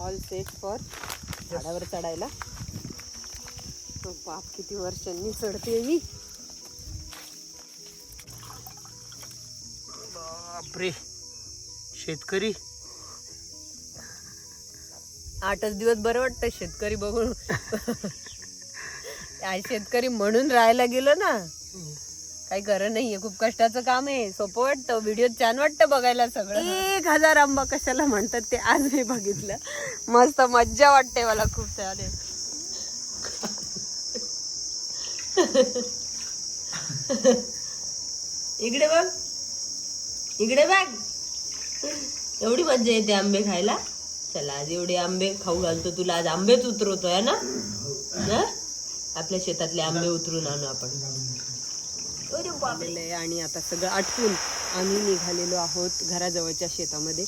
All set for झाडावर चढायला. तो बाप किती वर्षांनी चढते मी. बापरे. शेतकरी. आठच दिवस बरं वाटतं शेतकरी बघून. शेतकरी म्हणून राहायला गेलो ना. काही खरं नाहीये खूप कष्टाचं काम आहे. सोपं वाटतं व्हिडिओ छान वाटतं बघायला सगळं. एक हजार आंबा कशाला म्हणतात ते आज मी बघितलं. मस्त मज्जा वाटते मला खूप आहे इकडे बघ. इकडे बघ. एवढी मज्जा येते आंबे खायला. चला आज एवढे आंबे खाऊ घालतो तुला. आज आंबेच उतरवतोय ना? हं? आपल्या शेतातले आंबे उतरून आणू आपण. आणि आता सगळं आटपून आम्ही निघालेलो आहोत घराजवळच्या शेतामध्ये.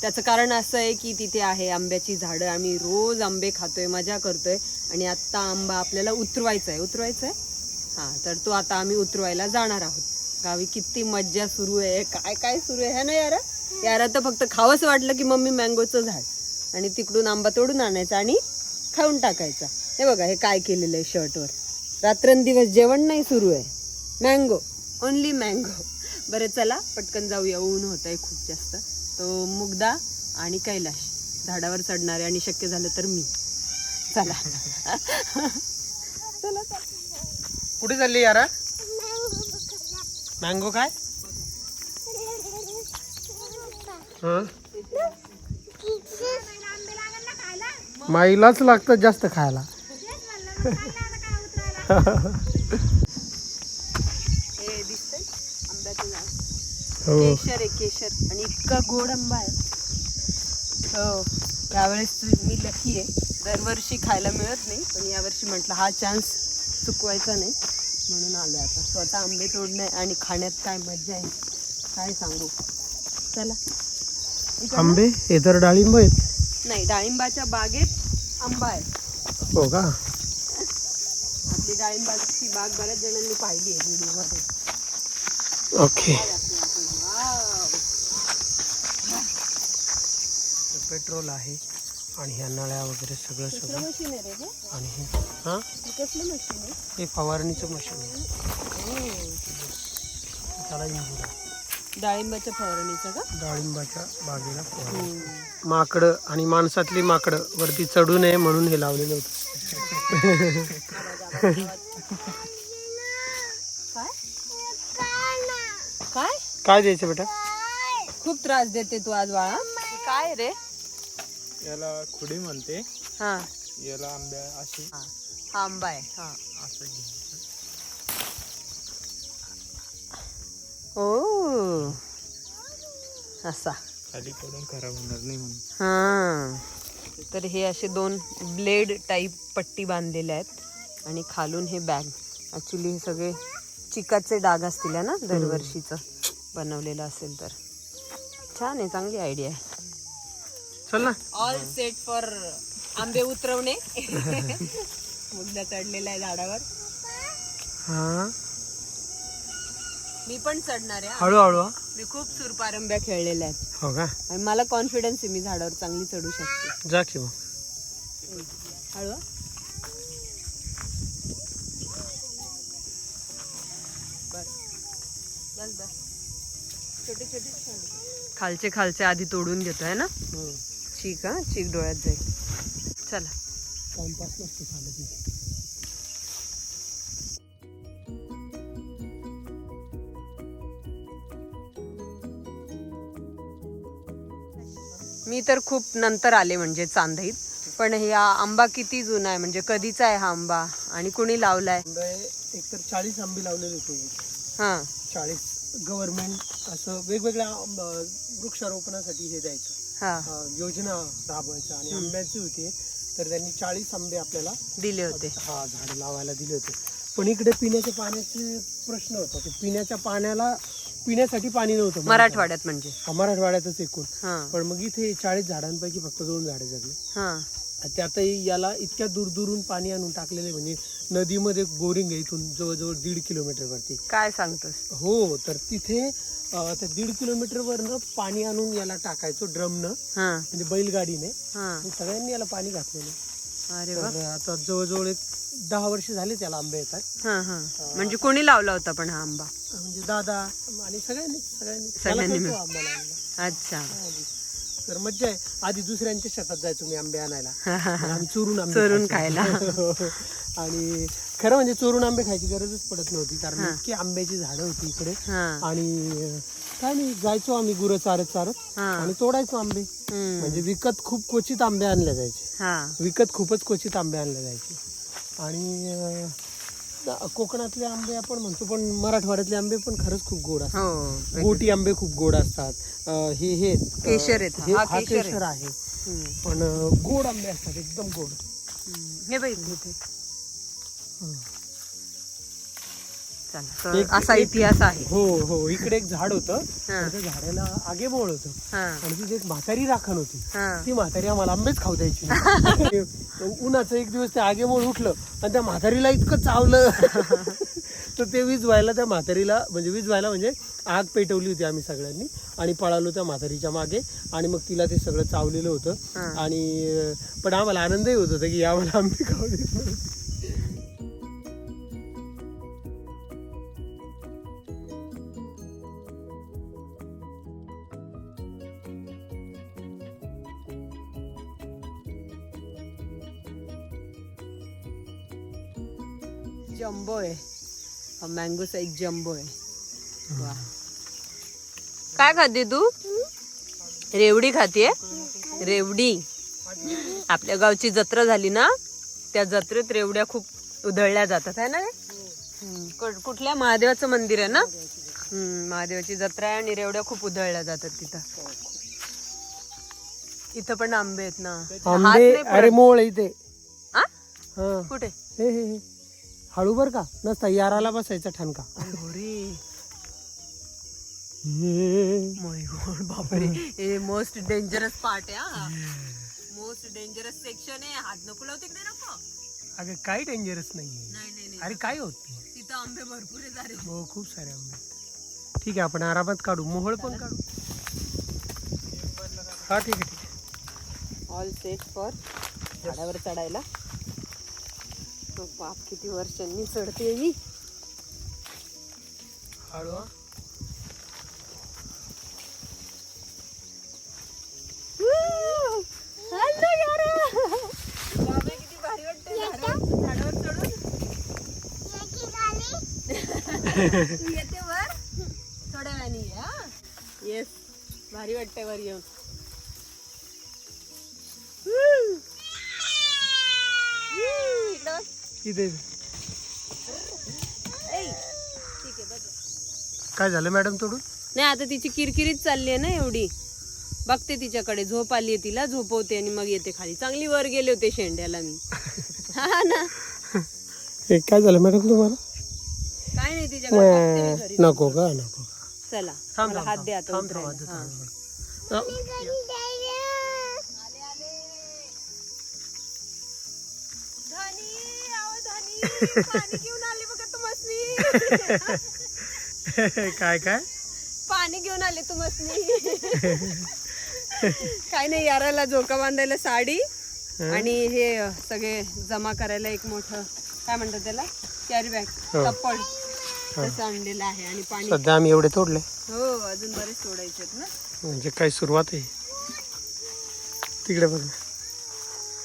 त्याचं कारण असं आहे की तिथे आहे आंब्याची झाडं. आम्ही रोज आंबे खातोय मजा करतोय. आणि आत्ता आंबा आपल्याला उतरवायचा आहे उतरवायचा आहे हां तर तो आता आम्ही उतरवायला जाणार आहोत. गावी किती मज्जा सुरू आहे. काय काय सुरू आहे? ना यार? यार तर फक्त खावंच वाटलं की मम्मी मँगोचं झाड आणि तिकडून आंबा तोडून आणायचा आणि खाऊन टाकायचा. हे बघा हे काय केलेलं आहे शर्टवर. रात्रंदिवस जेवण नाही सुरू आहे. मँगो ओनली मँगो बरं चला पटकन जाऊया. ऊन होत आहे खूप जास्त. तो मुग्धा आणि कैलाश. झाडावर चढणारे आणि शक्य झालं तर मी. चला. कुठे चालली यारा? मँगो काय? हं? माईलाच लागतं जास्त खायला हे दिसतंय आंब्याचं झाड हो. केशर आहे केशर. आणि इतका गोड आंबा आहे. हो. यावेळेस मी लकी आहे. दरवर्षी खायला मिळत नाही पण यावर्षी म्हटलं हा चान्स चुकवायचा नाही. म्हणून आलो आता. स्वतः आंबे तोडणे आणि खाण्यात काय मजा आहे काय सांगू. चला. आंबे? हे तर डाळिंब आहेत. नाही डाळिंबाच्या बागेत आंबा आहे. हो का? आपली डाळिंबाची बाग बऱ्याच जणांनी पाहिली आहे व्हिडिओमध्ये ओके. पेट्रोल आहे आणि ह्या नळ्या वगैरे सगळं सगळं. मशीन आहे रे? आणि हे हां? हे कसलं मशीन आहे? हे फवारणीचं मशीन आहे. त्याला इंजिन डाळिंबाच्या फवारणीचं का? डाळिंबाच्या बागेला फवारणी. माकडं आणि माणसातली माकडं वरती चढू नये म्हणून हे लावलेलं होतं. काय? काय? काय? द्यायचं बेटा? खूप त्रास देते तू आज बाळा. काय रे? याला खुडी म्हणते. हा. याला आंब्या अशी. हा. हा आंबा आहे. हा. असं घ्यायचं ओ. असा. खाली पडून खराब होणार नाही म्हणून. हा. तर हे असे दोन ब्लेड टाईप पट्टी बांधलेल्या आहेत. आणि खालून हे बॅग. ॲक्च्युली हे सगळे चिकाचे डाग असतील है ना दरवर्षीचं बनवलेलं असेल तर. छान आहे चांगली आयडिया आहे. चल ना. ऑल सेट फॉर आंबे उतरवणे. मुद्दा चढलेला आहे झाडावर. हा. मी पण चढणार आहे हा. हळूहळू हा. मी खूप सुरपारंब्या खेळलेल्या आहेत. हो का? आणि मला कॉन्फिडन्स आहे मी झाडावर चांगली चढू शकते. जा की मग. हळू हा. बस. बस बस. छोटे छोटे खालचे खालचे आधी तोडून घेतोय ना? चीक हा? चीक डोळ्यात जाईल. चला. नसतो झालं तिथे मी तर खूप नंतर आले म्हणजे चांदईत पण हे हा आंबा किती जुना आहे म्हणजे कधीचा आहे हा आंबा? आणि कुणी लावलाय? एक तर चाळीस आंबे लावलेले होते. हा. चाळीस गव्हर्नमेंट असं वेगवेगळ्या वृक्षारोपणासाठी हे द्यायचं. हा. अं, योजना राबवायचं आणि आंब्याची होती तर त्यांनी चाळीस आंबे आपल्याला दिले होते. हा झाड लावायला दिले होते. पण इकडे पिण्याच्या पाण्याचे प्रश्न होता. की पिण्याच्या पाण्याला पिण्यासाठी पाणी नव्हतं. मराठवाड्यात म्हणजे. हा, मराठवाड्यातच एकूण. हा. पण मग इथे चाळीस झाडांपैकी फक्त दोन झाडे जगले. हा. त्यातही याला इतक्या दूर दूरून पाणी आणून टाकलेलं म्हणजे नदीमध्ये बोरिंग आहे इथून जवळजवळ दीड किलोमीटर वरती. काय सांगतोस? हो तर तिथे त्या दीड किलोमीटर वरनं पाणी आणून याला टाकायचो ड्रमनं हा. म्हणजे बैलगाडीने. सगळ्यांनी याला पाणी घातलेलं अरे आता जवळजवळ एक दहा वर्ष झाले त्याला आंबे येतात. म्हणजे कोणी लावला होता पण हा आंबा? म्हणजे दादा आणि सगळ्यांनी सगळ्यांनी. अच्छा. तर मज्जा आहे. आधी दुसऱ्यांच्या शेतात जायचो मी आंबे आणायला. मग आम्ही चोरून आंबे चोरून खायचो. आणि खरं म्हणजे चोरून आंबे खायची गरजच पडत नव्हती कारण इतकी आंब्याची झाडं होती इकडे. हा. आणि अं, काय नाही जायचो आम्ही गुरं चारत चारत. हा. आणि तोडायचो आंबे. हम्म. म्हणजे विकत खूप क्वचित आंबे आणले जायचे. हा. विकत खूपच क्वचित आंबे आणले जायचे. आणि अं, कोकणातले आंबे आपण म्हणतो पण मराठवाड्यातले आंबे पण खरंच खूप गोड असतात हो गोटी आंबे खूप गोड असतात अं, हे हे अं, केशर आहेत हा. हे- केशर आहे. केशर आहे हम्म. पण अं, गोड आंबे असतात एकदम गोड हम्म. हे बघ इथे हं. चला तर एक- असा एक- इतिहास आहे. हो हो. इकडे एक झाड होतं. हा. त्या झाडाला आगे मोळ होतं. हा. आणि तिथे एक म्हातारी राखण होती. हा. ती म्हातारी आम्हाला आंबेच खाऊ द्यायची नाही. मग उन्हाचं एक दिवस ते आगे मोळ उठलं आणि त्या म्हातारीला इतकं चावलं. तर ते वीज व्हायला त्या म्हातारीला म्हणजे वीज व्हायला म्हणजे आग पेटवली होती आम्ही सगळ्यांनी. आणि पळालो त्या म्हातारीच्या मागे आणि मग तिला ते सगळं चावलेलं होतं. हा. आणि अं, पण आम्हाला आनंदही होत होता की आम्हाला आंबे खाऊ देत नव्हते. जम्बो आहे हा मँगो साईज जम्बो आहे वा काय खाते तू? रेवडी खाते रेवडी. आपल्या गावची जत्रा झाली ना त्या जत्रेत रेवड्या खूप उधळल्या जातात आहे ना? कुठल्या महादेवाचं मंदिर आहे ना? हम्म, महादेवाची जत्रा आहे आणि रेवड्या खूप उधळल्या जातात तिथं. इथं पण आंबे आहेत ना. आंबे अरे. मोळ इथे? हा. कुठे? हे हे हे. हळू बर का? नसता याराला बसायचा ठणका. अरे. माय गॉड बापरे. हे मोस्ट डेंजरस पार्ट आहे मोस्ट डेंजरस सेक्शन आहे. हात नको लावू तिकडे नको. अगं काही डेंजरस नाहीये. नाही नाही नाही. अरे काय होत. तिथं आंबे भरपूर अरे. हो खूप सारे आंबे ठीक आहे आपण आरामात काढू. मोहळ पण काढू. हा ठीक आहे ठीक आहे. ऑल सेट फॉर झाडावर चढायला. तो बाप किती वर्षांनी चढते मी. हळू. हा. वाटते येते. वर. थोड्या वेळाने ये हा. येस भारी वाटतंय वर येऊन. इथे काय झालं मॅडम तोडून? नाही आता तिची किरकिरीच चालली आहे ना एवढी. बघते तिच्याकडे झोप आली आहे तिला झोपवते आणि मग येते खाली. चांगली वर गेले होते शेंड्याला मी. हा ना. हे काय झालं मॅडम तुम्हाला? काय नाही तिच्याकडे बघते मी घरी. नको का नको चला मला हात थांब. दे आता उतरायला. हा. पाणी घेऊन आले बघा तुम्हाला काय काय? पाणी घेऊन आले तुम्हाला काय नाही याराला झोका बांधायला साडी आणि हे सगळे जमा करायला एक मोठं काय म्हणतात त्याला? Carry bag. कप्पड तसं आणलेलं आहे आणि पाणी सध्या आम्ही एवढे तोडले. हो अजून बरेच सोडायचे आहेत ना. म्हणजे काय सुरुवात आहे. तिकडे बघ.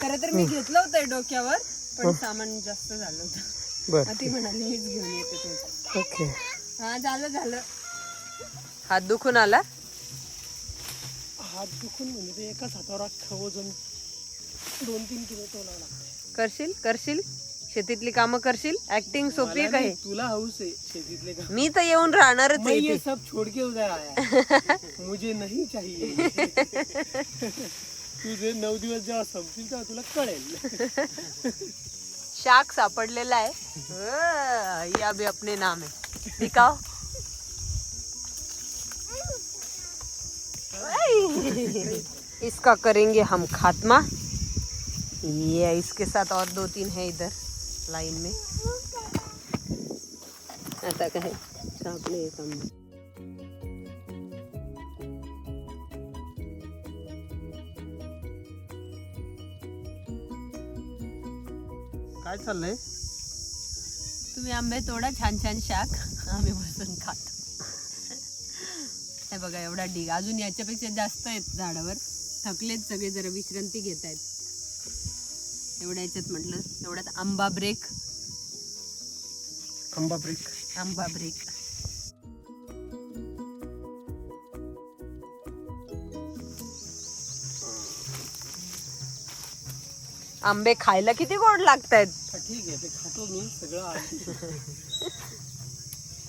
खरं तर मी घेतलं होतं डोक्यावर पण सामान जास्त झालं होतं. बर. ती म्हणाली मीच घेऊन येते तुझं ओके. हा झालं झालं. हात दुखून आला? हात दुखून म्हणजे ते एकाच हातावर अख्खं वजन दोन तीन किलो तोलावं लागतं करशील? करशील? शेतीतली कामं करशील? ऍक्टिंग सोपी आहे मला का नाही, तुला हौस आहे शेतीतले काम. मी तर येऊन राहणारच मैं आहे. सब छोड़ के उधर आया. मुझे नहीं चाहिए. तुझे नऊ दिवस जेव्हा संपतील तेव्हा तुला कळेल. शाक सापडलेला आहे. या बी अपने नाम आहे. दिखाओ. इसका करेंगे हम खात्मा. ये इसके साथ और दो तीन है इधर लाइन में. आता कहे है आपने एक काय चाललंय? तुम्ही आंबे तोडा छान छान शाक. आम्ही बसून खातो. हे बघा एवढा ढीग. अजून याच्यापेक्षा जास्त आहेत झाडावर. थकलेत सगळे जरा विश्रांती घेत आहेत. एवढ्या याच्यात म्हटलं एवढ्यात आंबा ब्रेक आंबा ब्रेक आंबा ब्रेक आंबे खायला किती गोड लागतायत? ठीक आहे ते खातो मी सगळं.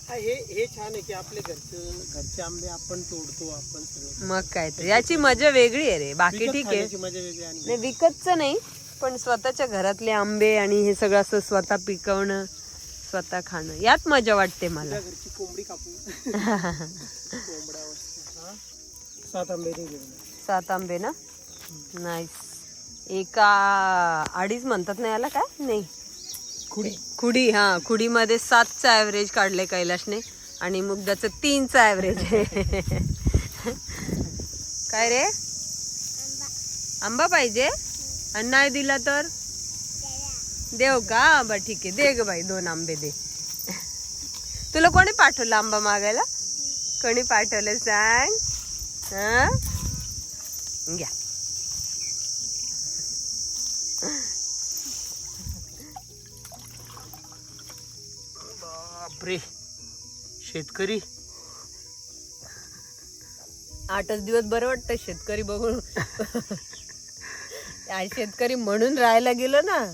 हा, हे हे छान आहे की आपले घरचं घरचे आंबे आपण तोडतो आपण सगळं मग काय तर याची मजा वेगळी आहे रे. बाकी विकत ठीक आहे. खाण्याची मजा वेगळी आणि नाही विकतचं नाही पण स्वतःच्या घरातले आंबे आणि हे सगळं असं स्वतः पिकवणं स्वतः खाणं यात मजा वाटते मला. घरची कोंबडी कापू. वस्तू. हा? सात आंबे ते घेऊन ये. सात आंबे ना? नाईस एका अडीच म्हणतात ना याला काय? नाही. खुडी. खुडी हा खुडीमध्ये सातचा ॲव्हरेज काढले कैलाशने आणि मुग्धाचं तीनचा ॲव्हरेज आहे. काय रे? आंबा पाहिजे? आणि नाही दिला तर? देव का? बरं ठीक आहे. दे ग बाई दोन आंबे दे. तुला कोणी पाठवलं आंबा मागायला? कोणी पाठवलं सांग? हा? घ्या. बापरे. शेतकरी. आठच दिवस बरं वाटतं शेतकरी बघून. शेतकरी म्हणून राहायला गेलो ना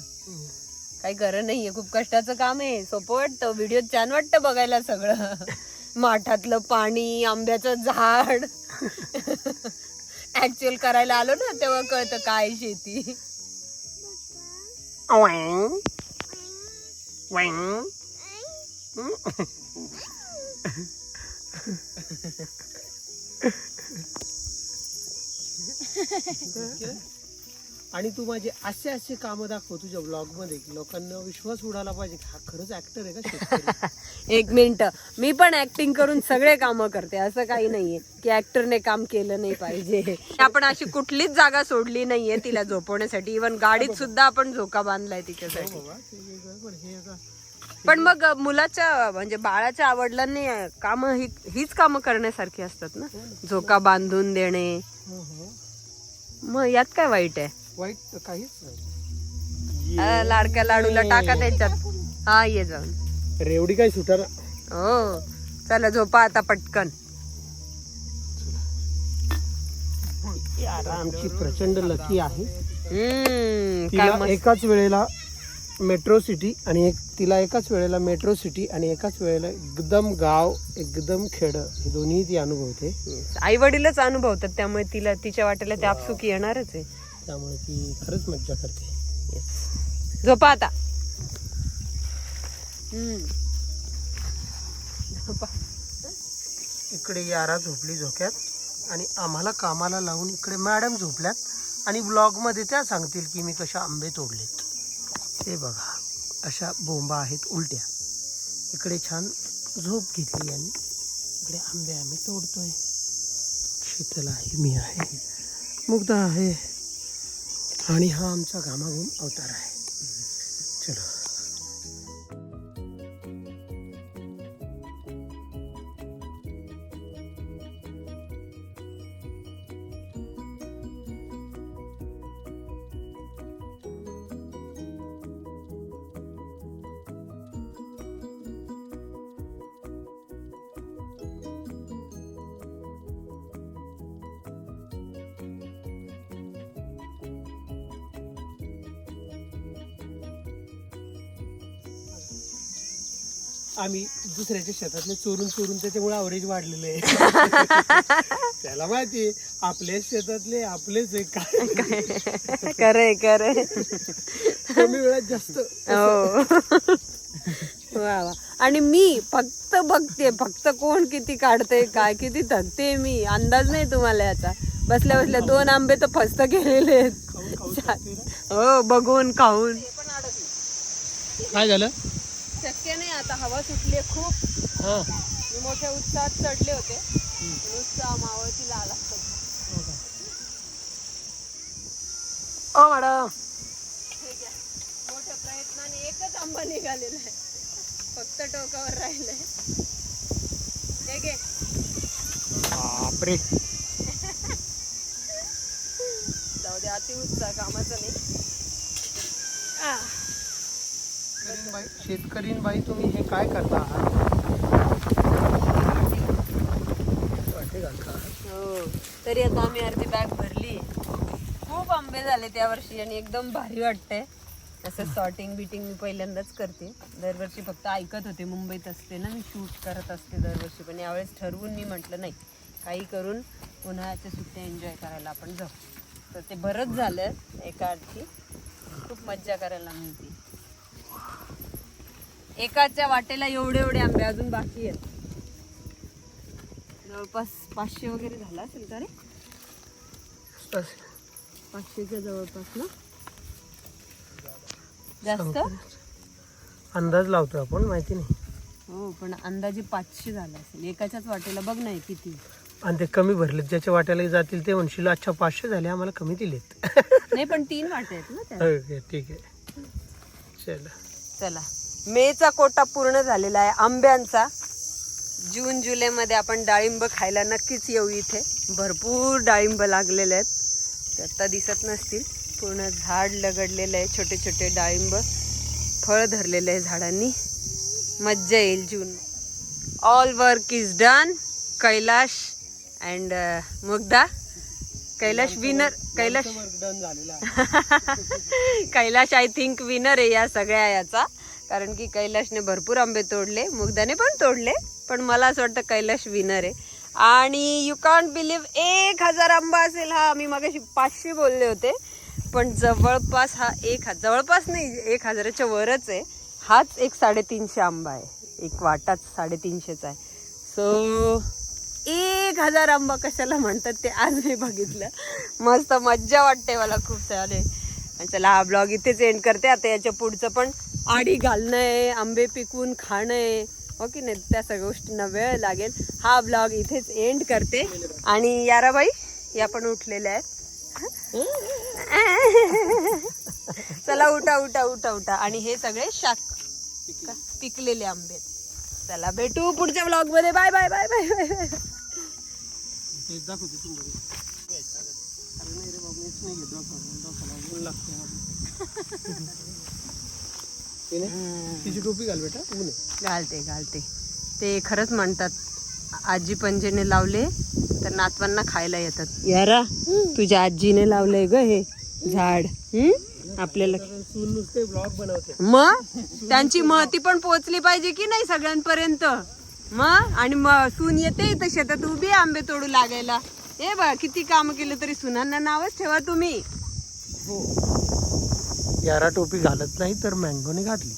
काही खरं नाहीये. खूप कष्टाचं काम आहे. सोपं वाटतं. व्हिडिओ छान वाटतं बघायला सगळं. माठातलं पाणी आंब्याचं झाड. ऍक्च्युअल करायला आलो ना तेव्हा कळतं काय शेती. आणि तू माझे असे असे काम दाखव तुझ्या ब्लॉगमध्ये की लोकांना विश्वास उडाला पाहिजे की हा खरंच ऍक्टर आहे का शेतकरी? एक मिनिट. मी पण ऍक्टिंग करून सगळे काम करते. असं काही नाहीये की ऍक्टरने काम केलं नाही पाहिजे. आपण अशी कुठलीच जागा सोडली नाहीये तिला झोपवण्यासाठी. इव्हन गाडीत सुद्धा आपण झोका बांधलाय तिच्यासाठी. बाबा, ते वेगळं, पण हे आता पण मग मुलाच्या म्हणजे बाळाच्या आवडलांनी काम ही हीच कामं करण्यासारखी असतात ना? झोका बांधून देणे. हो, हो. मग यात काय वाईट आहे? वाईट काहीच लाडक्या लाडूला टाका त्याच्यात. हा ये जाऊन. रेवडी काय सुटार? हो. चला झोपा आता पटकन. यार आमची प्रचंड लकी आहे. एकाच वेळेला मेट्रो सिटी आणि एक तिला एकाच वेळेला मेट्रो सिटी आणि एकाच वेळेला एकदम गाव एकदम खेड हे दोन्ही ती अनुभवते. आई वडीलच अनुभवतात त्यामुळे तिला तिच्या वाटेला ते आपसुकी येणारच आहे. त्यामुळे ती खरंच मज्जा करते. झोपा आता. इकडे यारा झोपली झोक्यात आणि आम्हाला कामाला लावून इकडे मॅडम झोपल्यात आणि ब्लॉगमध्ये त्या सांगतील की मी कशा आंबे तोडलेत. हे बघा अशा बोंबा आहेत उलट्या. इकडे छान झोप घेतली यांनी. इकडे आंबे आम्ही तोडतोय. शीतल आहे मी आहे. मुग्धा आहे. आणि हा आमचा घामाघूम अवतार आहे. चलो. आम्ही दुसऱ्याच्या शेतातले चोरून चोरून त्याच्यामुळे अवरेज वाढलेलं आहे. त्याला माहिती आपल्याच शेतातले आपलेच आहे काय. करे करे कमी वेळात जास्त. हो. वा वा. आणि मी फक्त बघते फक्त कोण किती काढते काय किती थकते मी. अंदाज नाही तुम्हाला याचा. बसल्या बसल्या दोन आंबे तर फस्त गेलेले आहेत. हो बघून खाऊन. काय झालं? हवा सुटली खूप. हा. मी मोठ्या उत्साहात चढले होते. उत्साह मावळतीला आला ओ मॅडम. मोठ्या प्रयत्नाने एकच आंबा निघालेला आहे. फक्त टोकावर राहिलंय. हे घे. बापरे. जाऊ दे अति उत्साह कामाचा नाही. बाई शेतकरीण बाई तुम्ही हे काय करता? आहात हो तरी आता आम्ही अर्धी बॅग भरली. खूप आंबे झाले त्या वर्षी आणि एकदम भारी वाटतंय. असं सॉर्टिंग बिटिंग मी पहिल्यांदाच करते. दरवर्षी फक्त ऐकत होते मुंबईत असते ना मी शूट करत असते दरवर्षी. पण यावेळेस ठरवून मी म्हटलं नाही काही करून उन्हाळ्याच्या सुट्ट्या एन्जॉय करायला आपण जाऊ. तर ते बरंच झालं एका अर्थी खूप मज्जा करायला मिळते. एकाच्या वाटेला एवढे एवढे आंबे अजून बाकी आहेत. जवळपास पाचशे वगैरे झाला असेल का रे. पाचशेच्या जवळपास ना? जास्त? अंदाज लावतो आपण माहिती नाही. हो पण अंदाजे पाचशे झाला असेल. एकाच्याच वाटेला बघ नाही किती. आणि ते कमी भरलेत. ज्याच्या वाट्याला जातील ते म्हणशील अच्छा पाचशे झाले आम्हाला कमी दिलेत. नाही पण तीन वाटे आहेत ना त्या ओके ठीक आहे. चला. चला. मेचा कोटा पूर्ण झालेला आहे आंब्यांचा. जून जुलैमध्ये आपण डाळिंब खायला नक्कीच येऊ इथे. भरपूर डाळिंब लागलेले आहेत. ते आत्ता दिसत नसतील. पूर्ण झाड लगडलेलं आहे छोटे छोटे डाळिंब. फळ धरलेले आहे झाडांनी. मज्जा येईल जून. All work is done Kailash and Mugdha. Kailash winner Kailash done झालेला. कैलाश आय थिंक विनर आहे या सगळ्या याचा. कारण की कैलाशने भरपूर आंबे तोडले मुग्धाने पण तोडले पण मला असं वाटतं कैलाश विनर आहे. आणि यू कॉन्ट बिलीव्ह एक हजार आंबा असेल हा मी मगाशी पाचशे बोलले होते पण जवळपास हा एक हजार जवळपास नाही एक हजाराच्या वरच आहे. हाच एक साडेतीनशे आंबा आहे. एक वाटाच साडेतीनशेचा आहे. सो एक हजार आंबा कशाला म्हणतात ते आज मी बघितलं. मस्त मज्जा वाटते मला खूप सारे. आणि चला हा ब्लॉग इथेच एंड करते. आता याच्या पुढचं पण आडी घालणं आहे आंबे पिकवून खाणं आहे. हो की नाही? त्या सगळ्या गोष्टींना वेळ लागेल. हा ब्लॉग इथेच एंड करते. आणि याराबाई या पण उठलेल्या आहेत. चला उठा उठा उठा उठा. आणि हे सगळे शाक पिकलेले आंबे. चला भेटू पुढच्या ब्लॉगमध्ये. Bye bye bye bye bye bye तिची टोपी घाल बेटा. घालते घालते. ते खरंच म्हणतात आजी पंजेने लावले तर नातवांना खायला येतात. यारा तुझ्या आजीने लावलंय ग हे झाड. हम्म? आपल्याला मग? त्यांची महती पण पोचली पाहिजे की नाही सगळ्यांपर्यंत? मग? आणि मग सून येते इथं शेतात उभी आंबे तोडू लागायला. हे बघ किती काम केलं तरी सुनांना नावच ठेवा तुम्ही. यारा टोपी घालत नाही तर मँगोने घातली.